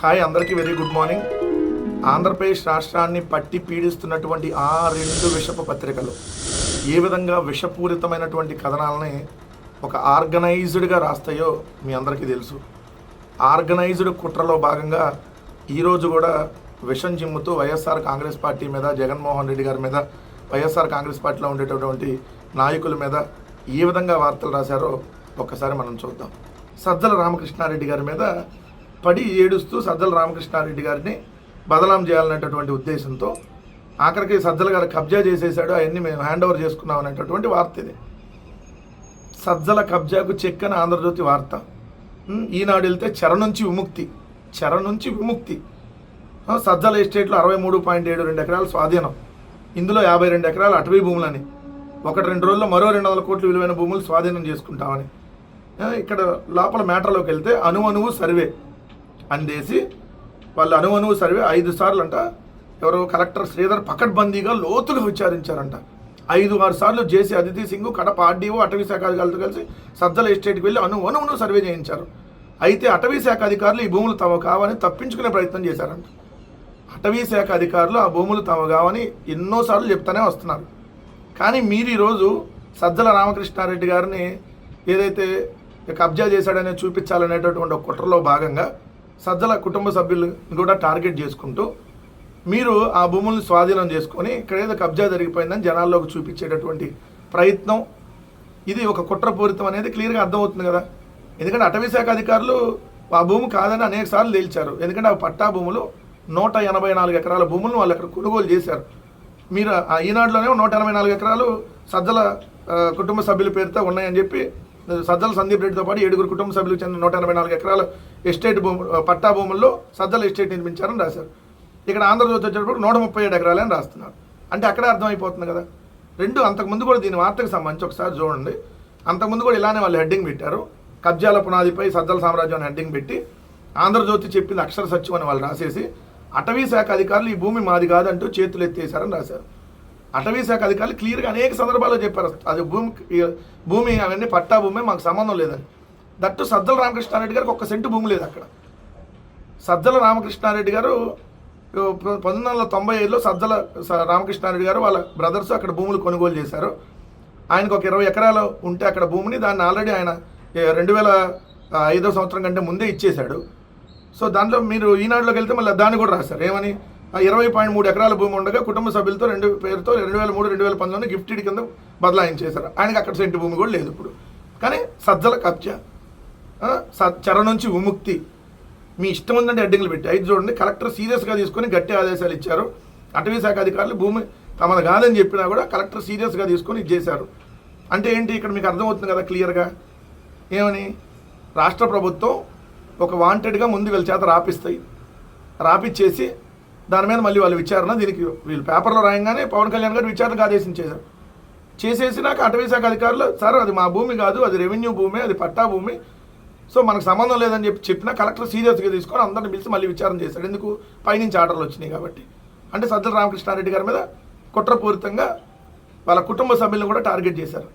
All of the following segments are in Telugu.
హాయ్ అందరికీ వెరీ గుడ్ మార్నింగ్ ఆంధ్రప్రదేశ్ రాష్ట్రాన్ని పట్టి పీడిస్తున్నటువంటి ఆ రెండు విషపు పత్రికలు ఏ విధంగా విషపూరితమైనటువంటి కథనాలని ఒక ఆర్గనైజ్డ్గా రాస్తాయో మీ అందరికీ తెలుసు. ఆర్గనైజ్డ్ కుట్రలో భాగంగా ఈరోజు కూడా విషం చిమ్ముతూ వైఎస్ఆర్ కాంగ్రెస్ పార్టీ మీద జగన్మోహన్ రెడ్డి గారి మీద వైఎస్ఆర్ కాంగ్రెస్ పార్టీలో ఉండేటటువంటి నాయకుల మీద ఏ విధంగా వార్తలు రాశారో ఒక్కసారి మనం చూద్దాం. సజ్జల రామకృష్ణారెడ్డి గారి మీద పడి ఏడుస్తూ సజ్జల రామకృష్ణారెడ్డి గారిని బదలాం చేయాలనేటటువంటి ఉద్దేశంతో ఆఖరికి సజ్జల గారు కబ్జా చేసేసాడు అవన్నీ మేము హ్యాండ్ ఓవర్ చేసుకున్నాం అనేటటువంటి వార్త ఇది. సజ్జల కబ్జాకు చెక్కన ఆంధ్రజ్యోతి వార్త. ఈనాడు వెళ్తే చెర నుంచి విముక్తి. చెర నుంచి విముక్తి. సజ్జల ఎస్టేట్లో అరవై మూడు పాయింట్ ఏడు రెండు ఎకరాల స్వాధీనం. ఇందులో యాభై రెండు ఎకరాలు అటవీ భూములని. ఒకటి రెండు రోజుల్లో మరో రెండు వందల కోట్ల విలువైన భూములు స్వాధీనం చేసుకుంటామని. ఇక్కడ లోపల మ్యాటర్లోకి వెళ్తే అణువణువు సర్వే. అందేసి వాళ్ళు అణువణువు సర్వే ఐదు సార్లు అంట ఎవరో కలెక్టర్ శ్రీధర్ పకడ్బందీగా లోతుగా విచారించారంట. ఐదు ఆరు సార్లు జేసీ అదితి సింగ్ కడప ఆర్డీఓ అటవీ శాఖ అధికారులతో కలిసి సజ్జల ఎస్టేట్కి వెళ్ళి అణు సర్వే చేయించారు. అయితే అటవీ శాఖ అధికారులు ఈ భూములు తమ కావని తప్పించుకునే ప్రయత్నం చేశారంట. అటవీ శాఖ అధికారులు ఆ భూములు తమ కావని ఎన్నోసార్లు చెప్తానే వస్తున్నారు. కానీ మీరు ఈరోజు సజ్జల రామకృష్ణారెడ్డి గారిని ఏదైతే కబ్జా చేశాడనే చూపించాలనేటటువంటి ఒక కుట్రలో భాగంగా సజ్జల కుటుంబ సభ్యులు కూడా టార్గెట్ చేసుకుంటూ మీరు ఆ భూములను స్వాధీనం చేసుకొని ఇక్కడ ఏదో కబ్జా జరిగిపోయిందని జనాల్లోకి చూపించేటటువంటి ప్రయత్నం. ఇది ఒక కుట్రపూరితం అనేది క్లియర్గా అర్థమవుతుంది కదా. ఎందుకంటే అటవీ శాఖ అధికారులు ఆ భూమి కాదని అనేక సార్లు తేల్చారు. ఎందుకంటే ఆ పట్టా భూములు నూట ఎనభై నాలుగు ఎకరాల భూములను వాళ్ళు అక్కడ కొనుగోలు చేశారు. మీరు ఆ ఈనాడులోనే నూట ఎనభై నాలుగు ఎకరాలు సజ్జల కుటుంబ సభ్యుల పేరుతో ఉన్నాయని చెప్పి సజ్జల సందీప్ రెడ్డితో పాటు ఏడుగురు కుటుంబ సభ్యులకు చెందిన నూట ఎనభై నాలుగు ఎకరాలు ఎస్టేట్ భూము పట్టా భూముల్లో సజ్జల ఎస్టేట్ నిర్మించారని రాశారు. ఇక్కడ ఆంధ్రజ్యోతి వచ్చేటప్పుడు నూట ముప్పై ఏడు ఎకరాలని రాస్తున్నారు. అంటే అక్కడే అర్థమైపోతుంది కదా. రెండు అంతకుముందు కూడా దీని వార్తకు సంబంధించి ఒకసారి చూడండి. అంతకుముందు కూడా ఇలానే వాళ్ళు హెడ్డింగ్ పెట్టారు. కబ్జాల పునాదిపై సజ్జల సామ్రాజ్యం అని హెడ్డింగ్ పెట్టి ఆంధ్రజ్యోతి చెప్పింది అక్షర సత్యం అని వాళ్ళు రాసేసి అటవీ శాఖ అధికారులు ఈ భూమి మాది కాదంటూ చేతులు ఎత్తేసారని రాశారు. అటవీ శాఖ అధికారులు క్లియర్గా అనేక సందర్భాల్లో చెప్పారు అది భూమి భూమి అవన్నీ పట్టా భూమి మాకు సంబంధం లేదని. దట్టు సజ్జల రామకృష్ణారెడ్డి గారికి ఒక్క సెంటు భూమి లేదు అక్కడ. సజ్జల రామకృష్ణారెడ్డి గారు పంతొమ్మిది వందల తొంభై ఐదులో సజ్జల రామకృష్ణారెడ్డి గారు వాళ్ళ బ్రదర్స్ అక్కడ భూములు కొనుగోలు చేశారు. ఆయనకు ఒక ఇరవై ఎకరాలు ఉంటే అక్కడ భూమిని దాన్ని ఆల్రెడీ ఆయన రెండు వేల ఐదో సంవత్సరం కంటే ముందే ఇచ్చేశాడు. సో దాంట్లో మీరు ఈనాడులోకి వెళ్తే మళ్ళీ దాన్ని కూడా రాశారు. ఏమని? ఆ ఇరవై పాయింట్ మూడు ఎకరాల భూమి ఉండగా కుటుంబ సభ్యులతో రెండు పేరుతో రెండు వేల మూడు రెండు వేల పంతొమ్మిది గిఫ్టెడ్ కింద బదలాయించేశారు. ఆయనకి అక్కడ సెంటు భూమి కూడా లేదు ఇప్పుడు. కానీ సజ్జల కబ్జా. చెర నుంచి విముక్తి. మీ ఇష్టం ఉందంటే హెడ్డింగ్లు పెట్టి. ఐదు చూడండి కలెక్టర్ సీరియస్గా తీసుకొని గట్టి ఆదేశాలు ఇచ్చారు. అటవీ శాఖ అధికారులు భూమి తమది కాదని చెప్పినా కూడా కలెక్టర్ సీరియస్గా తీసుకొని ఇది చేశారు. అంటే ఏంటి? ఇక్కడ మీకు అర్థమవుతుంది కదా క్లియర్గా. ఏమని? రాష్ట్ర ప్రభుత్వం ఒక వాంటెడ్గా ముందు వీళ్ళ చేత రాపిస్తాయి. రాపిచ్చేసి దాని మీద మళ్ళీ వాళ్ళు విచారణ దీనికి వీళ్ళు పేపర్లో రాయంగానే పవన్ కళ్యాణ్ గారు విచారణకు ఆదేశించేశారు చేసేసినాక అటవీ శాఖ అధికారులు సార్ అది మా భూమి కాదు అది రెవెన్యూ భూమి అది పట్టా భూమి సో మనకు సంబంధం లేదని చెప్పి చెప్పినా కలెక్టర్ సీరియస్గా తీసుకొని అందరిని పిలిచి మళ్ళీ విచారణ చేశాడు. ఎందుకు? పైనుంచి ఆర్డర్లు వచ్చినాయి కాబట్టి. అంటే సజ్జల రామకృష్ణారెడ్డి గారి మీద కుట్రపూరితంగా వాళ్ళ కుటుంబ సభ్యులను కూడా టార్గెట్ చేశారు.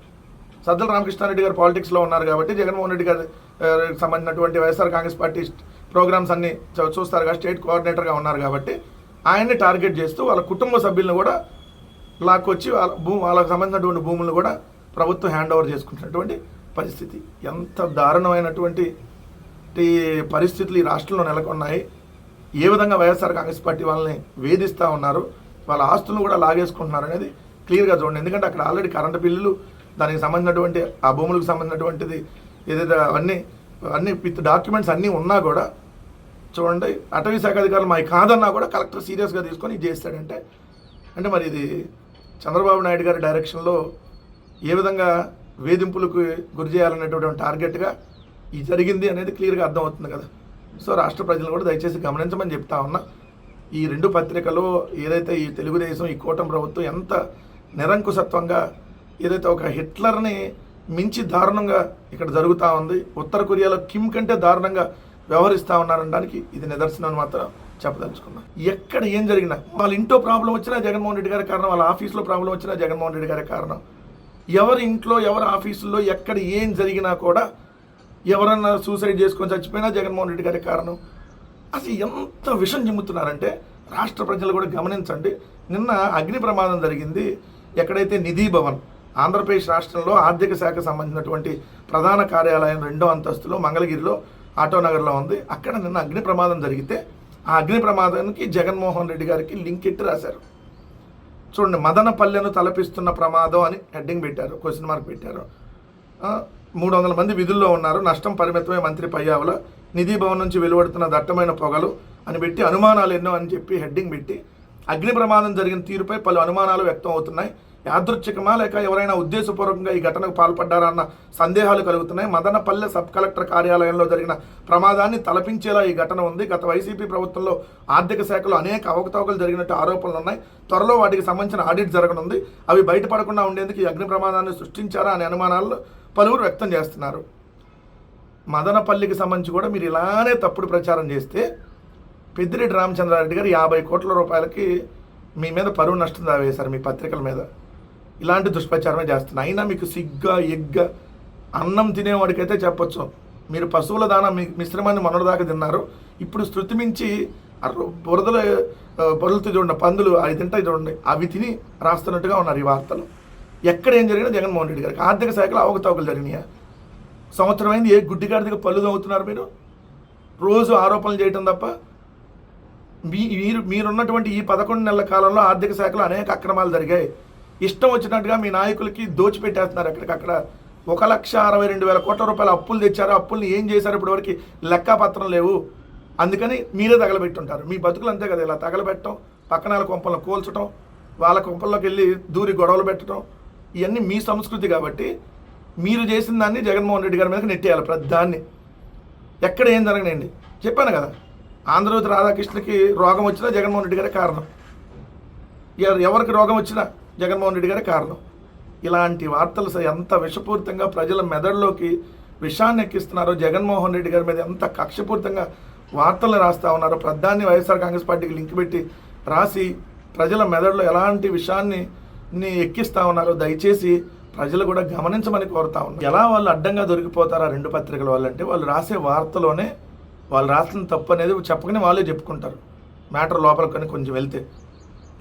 సజ్జల రామకృష్ణారెడ్డి గారు పాలిటిక్స్లో ఉన్నారు కాబట్టి జగన్మోహన్ రెడ్డి గారు సంబంధించినటువంటి వైఎస్ఆర్ కాంగ్రెస్ పార్టీ ప్రోగ్రామ్స్ అన్ని చూస్తారు కాబట్టి స్టేట్ కోఆర్డినేటర్గా ఉన్నారు కాబట్టి ఆయన్ని టార్గెట్ చేస్తూ వాళ్ళ కుటుంబ సభ్యులను కూడా లాక్కొచ్చి వాళ్ళ భూ వాళ్ళకి సంబంధించినటువంటి భూములను కూడా ప్రభుత్వం హ్యాండ్ ఓవర్ చేసుకుంటున్నటువంటి పరిస్థితి. ఎంత దారుణమైనటువంటి పరిస్థితులు ఈ రాష్ట్రంలో నెలకొన్నాయి. ఏ విధంగా వైఎస్ఆర్ కాంగ్రెస్ పార్టీ వాళ్ళని వేధిస్తూ ఉన్నారు వాళ్ళ ఆస్తులను కూడా లాగేసుకుంటున్నారు అనేది క్లియర్గా చూడండి. ఎందుకంటే అక్కడ ఆల్రెడీ కరెంటు బిల్లులు దానికి సంబంధించినటువంటి ఆ భూములకు సంబంధించినటువంటిది ఏదైతే అవన్నీ అన్ని విత్ డాక్యుమెంట్స్ అన్నీ ఉన్నా కూడా చూడండి అటవీ శాఖ అధికారులు మాకు కాదన్నా కూడా కలెక్టర్ సీరియస్గా తీసుకొని ఇది చేస్తాడంటే అంటే మరి ఇది చంద్రబాబు నాయుడు గారి డైరెక్షన్లో ఏ విధంగా వేధింపులకు గురి చేయాలనేటువంటి టార్గెట్గా ఇది జరిగింది అనేది క్లియర్గా అర్థమవుతుంది కదా. సో రాష్ట్ర ప్రజలు కూడా దయచేసి గమనించమని చెప్తా ఉన్నా ఈ రెండు పత్రికలు ఏదైతే ఈ తెలుగుదేశం ఈ కూటమి ప్రభుత్వం ఎంత నిరంకుశత్వంగా ఏదైతే ఒక హిట్లర్ని మించి దారుణంగా ఇక్కడ జరుగుతూ ఉంది ఉత్తర కొరియాలో కిమ్ కంటే దారుణంగా వ్యవహరిస్తూ ఉన్నారనడానికి ఇది నిదర్శనం మాత్రం చెప్పదలుచుకున్నాను ఎక్కడ ఏం జరిగినా వాళ్ళ ఇంట్లో ప్రాబ్లం వచ్చినా జగన్మోహన్ రెడ్డి గారి కారణం వాళ్ళ ఆఫీస్లో ప్రాబ్లం వచ్చినా జగన్మోహన్ రెడ్డి గారి కారణం. ఎవరి ఇంట్లో ఎవరి ఆఫీసుల్లో ఎక్కడ ఏం జరిగినా కూడా ఎవరన్నా సూసైడ్ చేసుకొని చచ్చిపోయినా జగన్మోహన్ రెడ్డి గారి కారణం. అసలు ఎంత విషం చిమ్ముతున్నారంటే రాష్ట్ర ప్రజలు కూడా గమనించండి నిన్న అగ్ని ప్రమాదం జరిగింది. ఎక్కడైతే నిధి భవన్ ఆంధ్రప్రదేశ్ రాష్ట్రంలో ఆర్థిక శాఖ సంబంధించినటువంటి ప్రధాన కార్యాలయం రెండో అంతస్తులో మంగళగిరిలో ఆటోనగర్లో ఉంది. అక్కడ నిన్న అగ్ని ప్రమాదం జరిగితే ఆ అగ్ని ప్రమాదానికి జగన్మోహన్ రెడ్డి గారికి లింక్ ఎట్టి రాశారు. చూడండి మదనపల్లెను తలపిస్తున్న ప్రమాదం అని హెడ్డింగ్ పెట్టారు క్వశ్చన్ మార్క్ పెట్టారు. మూడు వందల మంది విధుల్లో ఉన్నారు నష్టం పరిమితమే మంత్రి పయ్యావుల నిధి భవన్ నుంచి వెలువడుతున్న దట్టమైన పొగలు అని పెట్టి అనుమానాలు ఎన్నో అని చెప్పి హెడ్డింగ్ పెట్టి అగ్ని ప్రమాదం జరిగిన తీరుపై పలు అనుమానాలు వ్యక్తం అవుతున్నాయి. యాదృచ్ఛికమా లేక ఎవరైనా ఉద్దేశపూర్వకంగా ఈ ఘటనకు పాల్పడ్డారా అన్న సందేహాలు కలుగుతున్నాయి. మదనపల్లె సబ్ కలెక్టర్ కార్యాలయంలో జరిగిన ప్రమాదాన్ని తలపించేలా ఈ ఘటన ఉంది. గత వైసీపీ ప్రభుత్వంలో ఆర్థిక శాఖలో అనేక అవకతవకలు జరిగినట్టు ఆరోపణలు ఉన్నాయి. త్వరలో వాటికి సంబంధించిన ఆడిట్ జరగనుంది. అవి బయటపడకుండా ఉండేందుకు ఈ అగ్ని ప్రమాదాన్ని సృష్టించారా అనే అనుమానాలు పలువురు వ్యక్తం చేస్తున్నారు. మదనపల్లికి సంబంధించి కూడా మీరు ఇలానే తప్పుడు ప్రచారం చేస్తే పెద్దిరెడ్డి రామచంద్రారెడ్డి గారు యాభై కోట్ల రూపాయలకి మీ మీద పరువు నష్టం దావేశారు మీ పత్రికల మీద. ఇలాంటి దుష్ప్రచారమే చేస్తున్నారు అయినా మీకు సిగ్గా ఎగ్గా అన్నం తినేవాడికైతే చెప్పొచ్చు. మీరు పశువుల దాన మీ మిశ్రమాన్ని మొన్నటిదాకా తిన్నారు. ఇప్పుడు శృతి మించి బురదలు ఆ, చూడండి పందులు అవి తింటాయి చూడండి. అవి తిని రాస్తున్నట్టుగా ఉన్నారు ఈ వార్తలు. ఎక్కడ ఏం జరిగినా జగన్మోహన్ రెడ్డి గారికి. ఆర్థిక శాఖలో అవకతవకలు జరిగినాయా? సంవత్సరం అయింది ఏ గుడ్డిగాడి దగ్గర పళ్ళు తవ్వుతున్నారు మీరు? రోజు ఆరోపణలు చేయటం తప్ప? మీ మీరు మీరున్నటువంటి ఈ పదకొండు నెలల కాలంలో ఆర్థిక శాఖలో అనేక అక్రమాలు జరిగాయి. ఇష్టం వచ్చినట్టుగా మీ నాయకులకి దోచిపెట్టేస్తున్నారు. ఎక్కడికక్కడ ఒక లక్ష అరవై రెండు వేల కోట్ల రూపాయల అప్పులు తెచ్చారు. అప్పుల్ని ఏం చేశారు? ఇప్పటివరకు లెక్కపత్రం లేవు. అందుకని మీరే తగలబెట్టుంటారు. మీ బతుకులు అంతే కదా. ఇలా తగలబెట్టడం పక్కనాల కొంపలను కోల్చడం వాళ్ళ కొంపల్లోకి వెళ్ళి దూరి గొడవలు పెట్టడం ఇవన్నీ మీ సంస్కృతి కాబట్టి మీరు చేసిన దాన్ని జగన్మోహన్ రెడ్డి గారి మీదకి నెట్టేయాలి ప్రధాన్ని ఎక్కడ ఏం జరగనండి? చెప్పాను కదా. ఆంధ్రజ్యోతి రాధాకృష్ణకి రోగం వచ్చినా జగన్మోహన్ రెడ్డి గారే కారణం. ఎవరికి రోగం వచ్చినా జగన్మోహన్ రెడ్డి గారే కారణం. ఇలాంటి వార్తలు ఎంత విషపూరితంగా ప్రజల మెదడులోకి విషాన్ని ఎక్కిస్తున్నారో జగన్మోహన్ రెడ్డి గారి మీద ఎంత కక్షపూరితంగా వార్తలు రాస్తా ఉన్నారో ప్రధాని వైఎస్ఆర్ కాంగ్రెస్ పార్టీకి లింక్ పెట్టి రాసి ప్రజల మెదడులో ఎలాంటి విషయాన్ని ఎక్కిస్తూ ఉన్నారో దయచేసి ప్రజలు కూడా గమనించమని కోరుతా ఉన్నారు ఎలా వాళ్ళు అడ్డంగా దొరికిపోతారు ఆ రెండు పత్రికల వాళ్ళంటే వాళ్ళు రాసే వార్తలోనే వాళ్ళు రాసిన తప్పు అనేది చెప్పకనే వాళ్ళే చెప్పుకుంటారు. మ్యాటర్ లోపలికి కానీ కొంచెం వెళ్తే.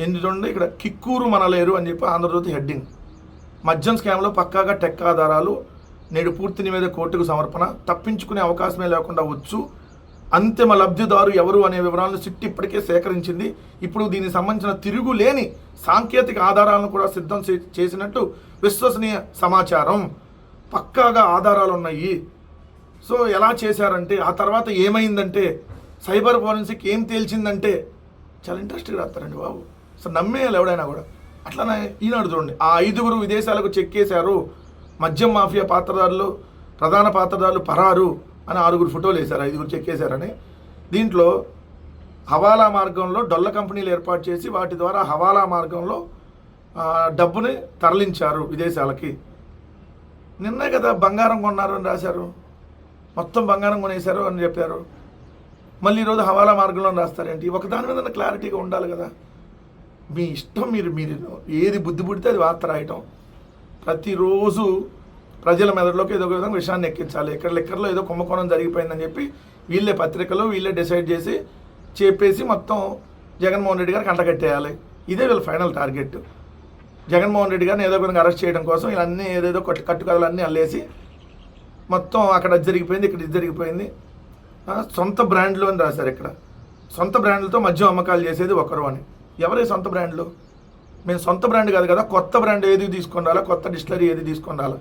ఎందుకంటే ఇక్కడ కిక్కూరు మనలేరు అని చెప్పి ఆంధ్రజ్యోతి హెడ్డింగ్. మద్యం స్కామ్లో పక్కాగా టెక్ ఆధారాలు నేడు పూర్తి నివేద కోర్టుకు సమర్పణ తప్పించుకునే అవకాశమే లేకుండా వచ్చు. అంతిమ లబ్ధిదారు ఎవరు అనే వివరాలను సిట్ ఇప్పటికే సేకరించింది. ఇప్పుడు దీనికి సంబంధించిన తిరుగులేని సాంకేతిక ఆధారాలను కూడా సిద్ధం చే- చేసినట్టు విశ్వసనీయ సమాచారం. పక్కాగా ఆధారాలు ఉన్నాయి సో ఎలా చేశారంటే ఆ తర్వాత ఏమైందంటే సైబర్ ఫోరెన్సిక్ ఏం తేల్చిందంటే చాలా ఇంట్రెస్ట్గా రాస్తారండి బాబు. సో నమ్మేయాలి ఎవడైనా కూడా. అట్లానే ఈనాడు చూడండి ఆ ఐదుగురు విదేశాలకు చెక్కేశారు మద్యం మాఫియా పాత్రదారులు ప్రధాన పాత్రదారులు పరారు అని ఆరుగురు ఫోటోలు వేశారు ఐదుగురు చెక్కేశారని దీంట్లో హవాలా మార్గంలో డొల్ల కంపెనీలు ఏర్పాటు చేసి వాటి ద్వారా హవాలా మార్గంలో డబ్బుని తరలించారు విదేశాలకి. నిన్నే కదా బంగారం కొన్నారు అని రాశారు. మొత్తం బంగారం కొనేశారు అని చెప్పారు. మళ్ళీ ఈరోజు హవాలా మార్గంలో రాస్తారేంటి? ఒక దాని మీద క్లారిటీగా ఉండాలి కదా. మీ ఇష్టం మీరు మీరు ఏది బుద్ధి పుడితే అది వార్త రాయటం. ప్రతిరోజు ప్రజల మెదడులోకి ఏదో ఒక విధంగా విషయాన్ని ఎక్కించాలి. ఎక్కడ లెక్కర్లో ఏదో కుంభకోణం జరిగిపోయిందని చెప్పి వీళ్ళే పత్రికలు వీళ్ళే డిసైడ్ చేసి చెప్పేసి మొత్తం జగన్మోహన్ రెడ్డి గారికి అంటగట్టేయాలి ఇదే వీళ్ళ ఫైనల్ టార్గెట్. జగన్మోహన్ రెడ్డి గారిని ఏదో విధంగా అరెస్ట్ చేయడం కోసం ఇవన్నీ ఏదేదో కట్టు కట్టుకథలన్నీ అల్లేసి మొత్తం అక్కడ అది జరిగిపోయింది ఇక్కడ ఇది జరిగిపోయింది. సొంత బ్రాండ్లు అని రాశారు ఇక్కడ. సొంత బ్రాండ్లతో మద్యం అమ్మకాలు చేసేది ఒకరు అని. ఎవరే సొంత బ్రాండ్లు? మేము సొంత బ్రాండ్ కాదు కదా కొత్త బ్రాండ్ ఏది తీసుకొని రాలా కొత్త డిస్టిలరీ ఏది తీసుకొని రాలా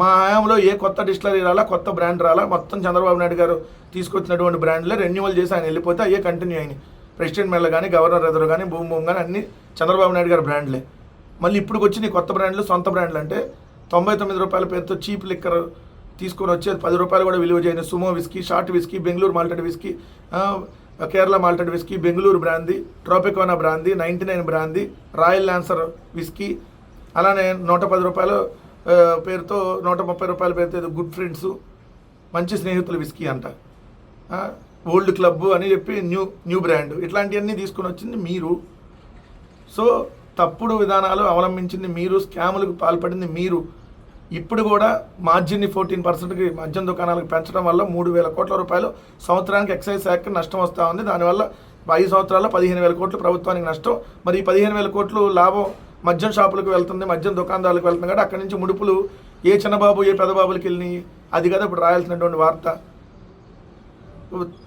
మా హయాంలో ఏ కొత్త డిస్టిలరీ రాలా కొత్త బ్రాండ్ రాలా? మొత్తం చంద్రబాబు నాయుడు గారు తీసుకొచ్చినటువంటి బ్రాండ్లే రెన్యువల్ చేసి ఆయన వెళ్ళిపోతే అయ్యే కంటిన్యూ అయినాయి. ప్రెసిడెంట్ మెల్ల కానీ గవర్నర్ ఎదురు కానీ భూమి భూమి కానీ అన్ని చంద్రబాబు నాయుడు గారి బ్రాండ్లే. మళ్ళీ ఇప్పుడు వచ్చి నీ కొత్త బ్రాండ్లు సొంత బ్రాండ్లు అంటే తొంభై తొమ్మిది రూపాయల పేరుతో చీప్ లిక్కర్ తీసుకొని వచ్చి పది రూపాయలు కూడా విలువ చేయని Sumo whisky short whisky Bengaluru malted whisky Kerala malted whisky Bengaluru brandy Tropicana brandy ninety nine brandy Royal Lancer whisky అలానే నూట పది రూపాయలు పేరుతో నూట ముప్పై రూపాయల పేరుతో గుడ్ ఫ్రెండ్స్ మంచి స్నేహితుల విస్కీ అంట. ఓల్డ్ క్లబ్ అని చెప్పి న్యూ న్యూ బ్రాండ్. ఇట్లాంటివన్నీ తీసుకొని వచ్చింది మీరు. సో తప్పుడు విధానాలు అవలంబించింది మీరు స్కాములకు పాల్పడింది మీరు. ఇప్పుడు కూడా మార్జిన్ని ఫోర్టీన్ పర్సెంట్కి మద్యం దుకాణాలకు పెంచడం వల్ల మూడు వేల కోట్ల రూపాయలు సంవత్సరానికి ఎక్సైజ్ శాఖకి నష్టం వస్తూ ఉంది. దానివల్ల ఐదు సంవత్సరాల్లో పదిహేను వేల కోట్లు ప్రభుత్వానికి నష్టం. మరి ఈ పదిహేను వేల కోట్లు లాభం మద్యం షాపులకు వెళ్తుంది మద్యం దుకాణాలకు వెళ్తుంది కాబట్టి అక్కడి నుంచి ముడుపులు ఏ చిన్నబాబు ఏ పెద్దబాబులకి వెళ్ళినాయి? అది కదా ఇప్పుడు రాయాల్సినటువంటి వార్త.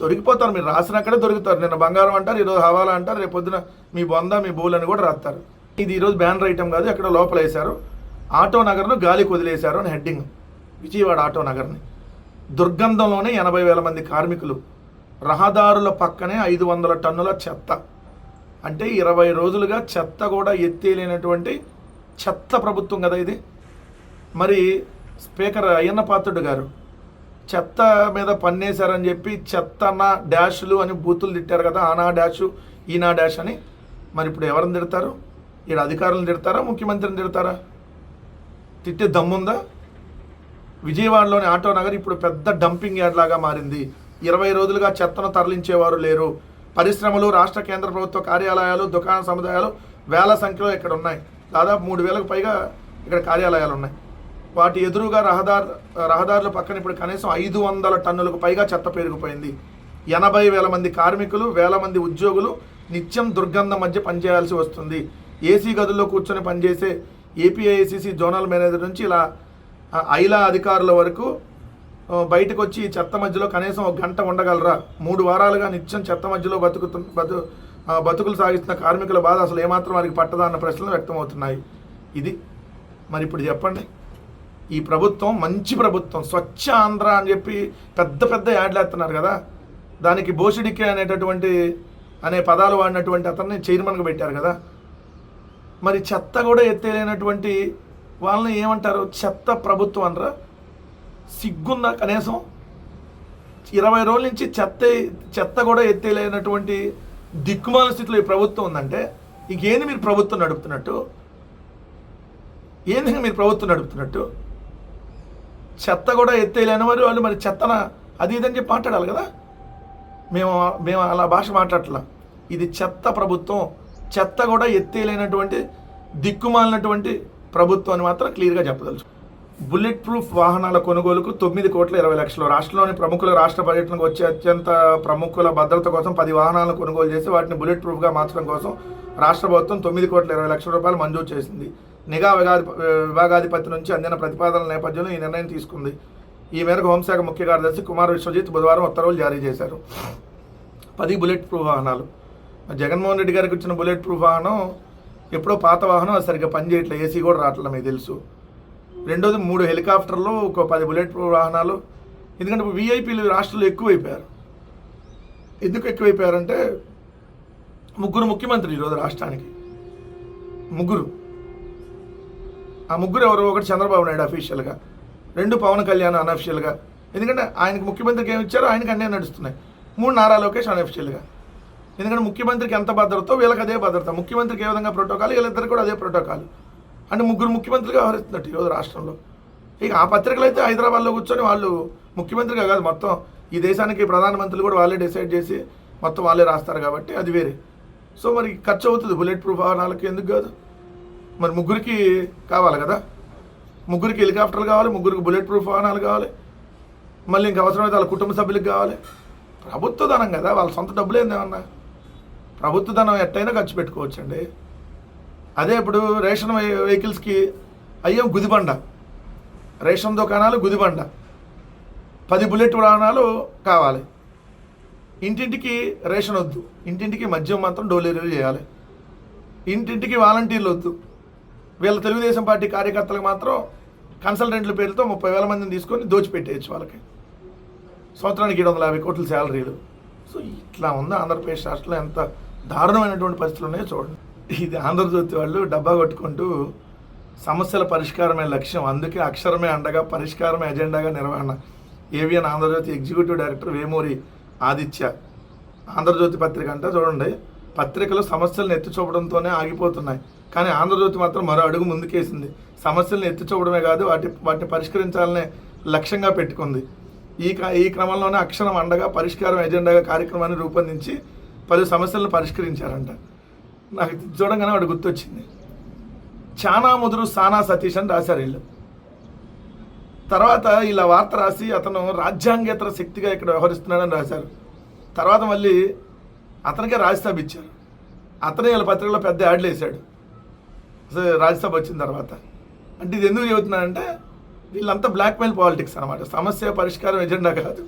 దొరికిపోతారు మీరు రాసినక్కడే దొరుకుతారు. నిన్న బంగారం అంటారు ఈరోజు హవాలా అంటారు రేపు పొద్దున మీ బొంద మీ బోల్ అని కూడా రాస్తారు. ఇది ఈరోజు బ్యానర్ ఐటమ్ కాదు ఎక్కడ లోపల వేశారు ఆటో నగర్ను గాలికి వదిలేశారు అని హెడ్డింగ్. విజయవాడ ఆటో నగర్ని. దుర్గంధంలోనే ఎనభై వేల మంది కార్మికులు. రహదారుల పక్కనే ఐదు వందల టన్నుల చెత్త. అంటే ఇరవై రోజులుగా చెత్త కూడా ఎత్తేలేనటువంటి చెత్త ప్రభుత్వం కదా ఇది. మరి స్పీకర్ అయ్యన్న పాత్రుడు గారు చెత్త మీద పన్నేశారని చెప్పి చెత్త నా డాష్లు అని బూతులు తిట్టారు కదా ఆనా డాషు ఈనా డాష్ అని. మరి ఇప్పుడు ఎవరిని తిడతారు? ఈడ అధికారులను తిడతారా? ముఖ్యమంత్రిని తిడతారా? తిట్టే దమ్ముందా? విజయవాడలోని ఆటో నగర్ ఇప్పుడు పెద్ద డంపింగ్ యార్డ్ లాగా మారింది. ఇరవై రోజులుగా చెత్తను తరలించేవారు లేరు. పరిశ్రమలు రాష్ట్ర కేంద్ర ప్రభుత్వ కార్యాలయాలు దుకాణ సముదాయాలు వేల సంఖ్యలో ఇక్కడ ఉన్నాయి. దాదాపు మూడు వేలకు పైగా ఇక్కడ కార్యాలయాలు ఉన్నాయి. వాటి ఎదురుగా రహదారు రహదారుల పక్కన ఇప్పుడు కనీసం ఐదు వందల టన్నులకు పైగా చెత్త పెరిగిపోయింది ఎనభై వేల మంది కార్మికులు వేల మంది ఉద్యోగులు నిత్యం దుర్గంధం మధ్య పనిచేయాల్సి వస్తుంది. ఏసీ గదుల్లో కూర్చొని పనిచేసే ఏపీఐసిసి జోనల్ మేనేజర్ నుంచి ఇలా ఐలా అధికారుల వరకు బయటకు వచ్చి చెత్త మధ్యలో కనీసం ఒక గంట ఉండగలరా? మూడు వారాలుగా నిత్యం చెత్త మధ్యలో బతుకుతు బతు బతుకులు సాగిస్తున్న కార్మికుల బాధ అసలు ఏమాత్రం వారికి పట్టదా అన్న ప్రశ్నలు వ్యక్తమవుతున్నాయి. ఇది మరి ఇప్పుడు చెప్పండి. ఈ ప్రభుత్వం మంచి ప్రభుత్వం స్వచ్ఛ ఆంధ్ర అని చెప్పి పెద్ద పెద్ద యాడ్లు వేస్తున్నారు కదా. దానికి బోషిడికే అనేటటువంటి అనే పదాలు వాడినటువంటి అతన్ని చైర్మన్గా పెట్టారు కదా. మరి చెత్త కూడా ఎత్తేలేనటువంటి వాళ్ళని ఏమంటారు? చెత్త ప్రభుత్వం అనరా? సిగ్గుందా కనీసం? ఇరవై రోజుల నుంచి చెత్త చెత్త కూడా ఎత్తేలేనటువంటి దిక్కుమాల స్థితిలో ఈ ప్రభుత్వం ఉందంటే ఇంకేంది మీరు ప్రభుత్వం నడుపుతున్నట్టు? ఏంది మీరు ప్రభుత్వం నడుపుతున్నట్టు? చెత్త కూడా ఎత్తేలేని వారు వాళ్ళు మరి చెత్తన అది ఇదని చెప్పి మాట్లాడాలి కదా? మేము మేము అలా భాష మాట్లాడట్లా. ఇది చెత్త ప్రభుత్వం. చెత్త కూడా ఎత్తేలేనటువంటి దిక్కుమాలినటువంటి ప్రభుత్వాన్ని మాత్రం క్లియర్గా చెప్పదలుచు. బుల్లెట్ ప్రూఫ్ వాహనాల కొనుగోలుకు తొమ్మిది కోట్ల ఇరవై లక్షలు. రాష్ట్రంలోని ప్రముఖుల రాష్ట్ర పర్యటనకు వచ్చే అత్యంత ప్రముఖుల భద్రత కోసం పది వాహనాలను కొనుగోలు చేసి వాటిని బుల్లెట్ ప్రూఫ్గా మార్చడం కోసం రాష్ట్ర ప్రభుత్వం తొమ్మిది కోట్ల ఇరవై లక్షల రూపాయలు మంజూరు చేసింది. నిఘా విభాగాధి విభాగాధిపతి నుంచి అందిన ప్రతిపాదనల నేపథ్యంలో ఈ నిర్ణయం తీసుకుంది. ఈ మేరకు హోంశాఖ ముఖ్య కార్యదర్శి కుమార్ విశ్వజిత్ బుధవారం ఉత్తర్వులు జారీ చేశారు. పది బుల్లెట్ ప్రూఫ్ వాహనాలు. జగన్మోహన్ రెడ్డి గారికి వచ్చిన బుల్లెట్ ప్రూఫ్ వాహనం ఎప్పుడో పాత వాహనం అది సరిగ్గా పనిచేయట్లేదు ఏసీ కూడా రావట్లేదు మీకు తెలుసు. రెండోది మూడు హెలికాప్టర్లు ఒక పది బుల్లెట్ ప్రూఫ్ వాహనాలు. ఎందుకంటే వీఐపీలు రాష్ట్రంలో ఎక్కువైపోయారు. ఎందుకు ఎక్కువైపోయారంటే ముగ్గురు ముఖ్యమంత్రి ఈరోజు రాష్ట్రానికి. ముగ్గురు. ఆ ముగ్గురు ఎవరు ఒకటి చంద్రబాబు నాయుడు అఫీషియల్గా రెండు పవన్ కళ్యాణ్ అనఫిషియల్గా ఎందుకంటే ఆయనకు ముఖ్యమంత్రికి ఏమి ఇచ్చారో ఆయనకి అన్నీ నడుస్తున్నాయి. మూడు నారా లోకేష్ అనఫిషియల్గా ఎందుకంటే ముఖ్యమంత్రికి ఎంత భద్రతో వీళ్ళకి అదే భద్రత. ముఖ్యమంత్రికి ఏ విధంగా ప్రోటోకాల్ వీళ్ళిద్దరు కూడా అదే ప్రోటోకాల్. అంటే ముగ్గురు ముఖ్యమంత్రిగా వ్యవహరిస్తున్నట్టు ఈరోజు రాష్ట్రంలో. ఇక ఆ పత్రికలు అయితే హైదరాబాద్లో కూర్చొని వాళ్ళు ముఖ్యమంత్రిగా కాదు మొత్తం ఈ దేశానికి ప్రధానమంత్రులు కూడా వాళ్ళే డిసైడ్ చేసి మొత్తం వాళ్ళే రాస్తారు కాబట్టి అది వేరే. సో మరి ఖర్చు అవుతుంది బుల్లెట్ ప్రూఫ్ వాహనాలకి ఎందుకు కాదు? మరి ముగ్గురికి కావాలి కదా? ముగ్గురికి హెలికాప్టర్లు కావాలి ముగ్గురికి బుల్లెట్ ప్రూఫ్ వాహనాలు కావాలి. మళ్ళీ ఇంకా అవసరమైతే వాళ్ళ కుటుంబ సభ్యులకు కావాలి. ప్రభుత్వ ధనం కదా వాళ్ళ సొంత డబ్బులు ఏందేమన్నా ప్రభుత్వ ధనం ఎట్టయినా ఖర్చు పెట్టుకోవచ్చండి. అదే ఇప్పుడు రేషన్ వెహికల్స్కి అయ్యో గుదిబండ. రేషన్ దుకాణాలు గుదిబండ. పది బుల్లెట్ వాహనాలు కావాలి. ఇంటింటికి రేషన్ వద్దు. ఇంటింటికి మద్యం మాత్రం డోర్ చేయాలి. ఇంటింటికి వాలంటీర్లు వద్దు. వీళ్ళ తెలుగుదేశం పార్టీ కార్యకర్తలకు మాత్రం కన్సల్టెంట్ల పేరుతో ముప్పై వేల మందిని తీసుకొని దోచిపెట్టేయచ్చు వాళ్ళకి. సంవత్సరానికి ఏడు వందల యాభై కోట్ల శాలరీలు. సో ఇట్లా ఉంది ఆంధ్రప్రదేశ్ రాష్ట్రంలో ఎంత దారుణమైనటువంటి పరిస్థితులు ఉన్నాయో. చూడండి. ఇది ఆంధ్రజ్యోతి వాళ్ళు డబ్బా కొట్టుకుంటూ సమస్యల పరిష్కారమే లక్ష్యం. అందుకే అక్షరమే అండగా పరిష్కారమే ఎజెండాగా నిర్వహణ. ABN Andhra Jyothi executive director Vemuri Aditya. Andhra Jyothi పత్రిక అంటే చూడండి. పత్రికలు సమస్యలను ఎత్తి చూపడంతోనే ఆగిపోతున్నాయి. కానీ ఆంధ్రజ్యోతి మాత్రం మరో అడుగు ముందుకేసింది. సమస్యలను ఎత్తి చూపడమే కాదు వాటి వాటిని పరిష్కరించాలనే లక్ష్యంగా పెట్టుకుంది. ఈ క- ఈ క్రమంలోనే అక్షరం అండగా పరిష్కారం ఎజెండాగా కార్యక్రమాన్ని రూపొందించి పలు సమస్యలను పరిష్కరించారంట. నాకు చూడంగానే వాడు గుర్తొచ్చింది. చానా ముదురు సానా సతీష్ అని రాశారు వీళ్ళు. తర్వాత ఇలా వార్త రాసి అతను రాజ్యాంగేతర శక్తిగా ఇక్కడ వ్యవహరిస్తున్నాడని రాశారు. తర్వాత మళ్ళీ అతనికే రాజ్యసభ ఇచ్చారు. అతనే వీళ్ళ పత్రికలో పెద్ద యాడ్లు వేశాడు. అసలు రాజ్యసభ వచ్చిన తర్వాత. అంటే ఇది ఎందుకు చెబుతున్నానంటే వీళ్ళంతా బ్లాక్మెయిల్ పాలిటిక్స్ అనమాట సమస్య పరిష్కారం ఎజెండా కాదు.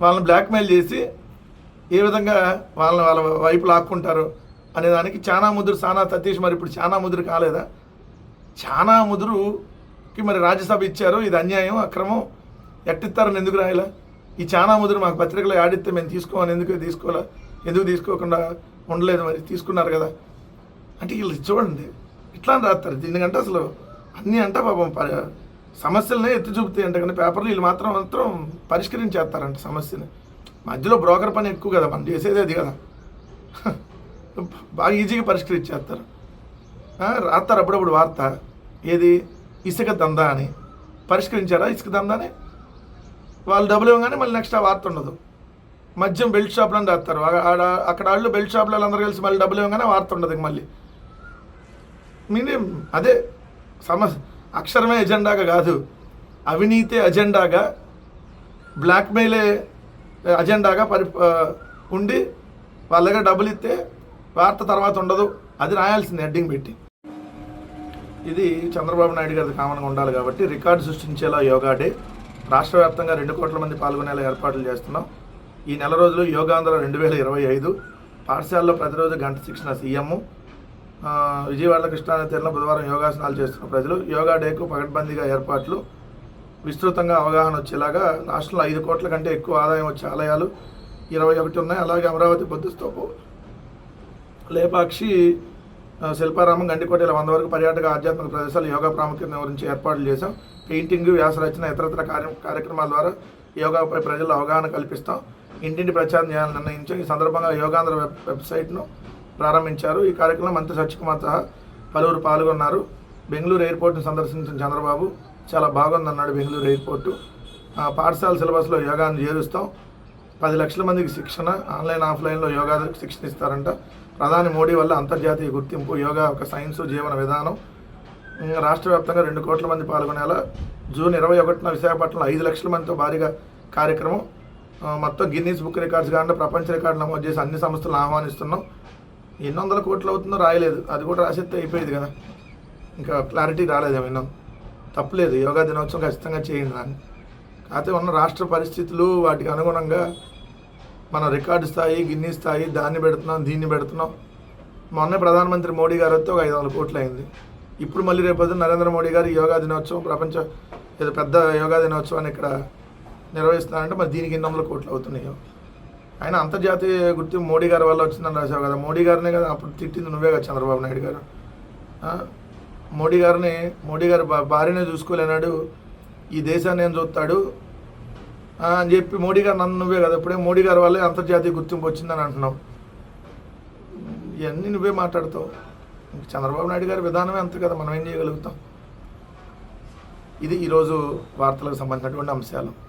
వాళ్ళని బ్లాక్మెయిల్ చేసి ఏ విధంగా వాళ్ళని వాళ్ళ వైపు లాక్కుంటారు అనే దానికి చాలా ముదురు సానా సతీష్ మరి ఇప్పుడు చాలా ముదురు కాలేదా? చాలా ముదురుకి మరి రాజ్యసభ ఇచ్చారు ఇది అన్యాయం అక్రమం ఎట్టిస్తారని ఎందుకు రాయలా? ఈ చాలా ముదురు మాకు పత్రికలో ఆడిస్తే మేము తీసుకోమని ఎందుకు తీసుకోవాలా? ఎందుకు తీసుకోకుండా ఉండలేదు మరి తీసుకున్నారు కదా. అంటే వీళ్ళు చూడండి ఇట్లా అని రాస్తారు. దీనికంటే అసలు అన్నీ అంటే పాపం ప- సమస్యలనే ఎత్తి చూపుతాయి అంటే. కానీ పేపర్లు వీళ్ళు మాత్రం మాత్రం పరిష్కరించేస్తారంట సమస్యని. మధ్యలో బ్రోకర్ పని ఎక్కువ కదా మనం చేసేది అది కదా. బాగా ఈజీగా పరిష్కరించేస్తారు. రాస్తారు అప్పుడప్పుడు వార్త. ఏది? ఇసుక దందా అని. పరిష్కరించారా ఇసుక దందాని? వాళ్ళు డబ్బులు ఇవ్వగానే మళ్ళీ నెక్స్ట్ ఆ వార్త ఉండదు. మద్యం బెల్ట్ షాప్లో అని రాస్తారు. ఆడ అక్కడ వాళ్ళు బెల్ట్ షాప్లో అందరూ కలిసి మళ్ళీ డబ్బులు ఇవ్వగానే వార్త ఉండదు మళ్ళీ. మీనే అదే సమస్ అక్షరమే ఎజెండాగా కాదు. అవినీతి అజెండాగా. బ్లాక్మెయిలే అజెండాగా పరి ఉండి వాళ్ళ దగ్గర డబ్బులు ఇస్తే వార్త తర్వాత ఉండదు. అది రాయాల్సింది హెడ్డింగ్ పెట్టి. ఇది చంద్రబాబు నాయుడు గారి కామన్గా ఉండాలి కాబట్టి రికార్డు సృష్టించేలా యోగా డే. రాష్ట్ర వ్యాప్తంగా రెండు కోట్ల మంది పాల్గొనేలా ఏర్పాట్లు చేస్తున్నాం. ఈ నెల రోజులు యోగాంధ్ర రెండు వేల ఇరవై ఐదు. పాఠశాలలో ప్రతిరోజు గంట శిక్షణ సీఎం. విజయవాడ కృష్ణానది తీరంలో బుధవారం యోగాసనాలు చేస్తున్న ప్రజలు. యోగా డేకు పకడ్బందీగా ఏర్పాట్లు. విస్తృతంగా అవగాహన వచ్చేలాగా రాష్ట్రంలో ఐదు కోట్ల కంటే ఎక్కువ ఆదాయం వచ్చే ఆలయాలు ఇరవై ఒకటి ఉన్నాయి. అలాగే అమరావతి బుద్ధస్తూపం లేపాక్షి శిల్పారామం గండికోట ఇలా వంద వరకు పర్యాటక ఆధ్యాత్మిక ప్రదేశాలు యోగా ప్రాముఖ్యత గురించి ఏర్పాట్లు చేశాం. పెయింటింగ్ వ్యాసరచన ఇతరత్ర కార్య కార్యక్రమాల ద్వారా యోగాపై ప్రజల్లో అవగాహన కల్పిస్తాం. ఇంటింటి ప్రచారం చేయాలని నిర్ణయించాం. ఈ సందర్భంగా యోగాంధ్ర వెబ్ వెబ్సైట్ను ప్రారంభించారు. ఈ కార్యక్రమంలో మంత్రి సత్యకుమార్ సహా పలువురు పాల్గొన్నారు. బెంగళూరు ఎయిర్పోర్ట్ను సందర్శించిన చంద్రబాబు చాలా బాగుందన్నాడు బెంగళూరు ఎయిర్పోర్టు. ఆ, పాఠశాల సిలబస్లో యోగాను చేరుస్తాం. పది లక్షల మందికి శిక్షణ ఆన్లైన్ ఆఫ్లైన్లో యోగా శిక్షణ ఇస్తారంట. ప్రధాని మోడీ వల్ల అంతర్జాతీయ గుర్తింపు యోగా ఒక సైన్స్ జీవన విధానం. రాష్ట్ర వ్యాప్తంగా రెండు కోట్ల మంది పాల్గొనేలా జూన్ ఇరవై ఒకటిన విశాఖపట్నంలో ఐదు లక్షల మందితో భారీగా కార్యక్రమం. మొత్తం గిన్నీస్ బుక్ రికార్డ్స్ కాకుండా ప్రపంచ రికార్డు నమోదు చేసి అన్ని సంస్థలను ఆహ్వానిస్తున్నాం. ఎన్ని వందల కోట్లు అవుతుందో రాయలేదు. అది కూడా రాసేస్తే అయిపోయేది కదా. ఇంకా క్లారిటీ రాలేదు విన్నాం తప్పలేదు. యోగా దినోత్సవం ఖచ్చితంగా చేయండి దాన్ని కాకపోతే ఉన్న రాష్ట్ర పరిస్థితులు వాటికి అనుగుణంగా మనం రికార్డు స్థాయి గిన్ని స్థాయి దాన్ని పెడుతున్నాం దీన్ని పెడుతున్నాం. మొన్నే ప్రధానమంత్రి మోడీ గారు వస్తే ఒక ఐదు వందల కోట్లు అయింది. ఇప్పుడు మళ్ళీ రేపు నరేంద్ర మోడీ గారు యోగా దినోత్సవం ప్రపంచ ఏదో పెద్ద యోగా దినోత్సవాన్ని ఇక్కడ నిర్వహిస్తున్నారంటే మరి దీనికి ఎన్ని వందల కోట్లు అవుతున్నాయో. ఆయన అంతర్జాతీయ గుర్తింపు మోడీ గారి వల్ల వచ్చిందని రాశావు కదా. మోడీ గారినే కదా అప్పుడు తిట్టింది నువ్వే కదా చంద్రబాబు నాయుడు గారు. మోడీ గారిని మోడీ గారు భార్యనే చూసుకోలేనాడు. ఈ దేశాన్ని ఏం చూస్తాడు? అని చెప్పి మోడీ గారు నన్ను నువ్వే కదా ఇప్పుడే మోడీ గారి వల్లే అంతర్జాతీయ గుర్తింపు వచ్చిందని అంటున్నావు. ఇవన్నీ నువ్వే మాట్లాడతావు. ఇంక చంద్రబాబు నాయుడు గారి విధానమే అంతే కదా మనం ఏం చేయగలుగుతాం? ఇది ఈరోజు వార్తలకు సంబంధించినటువంటి అంశాలు.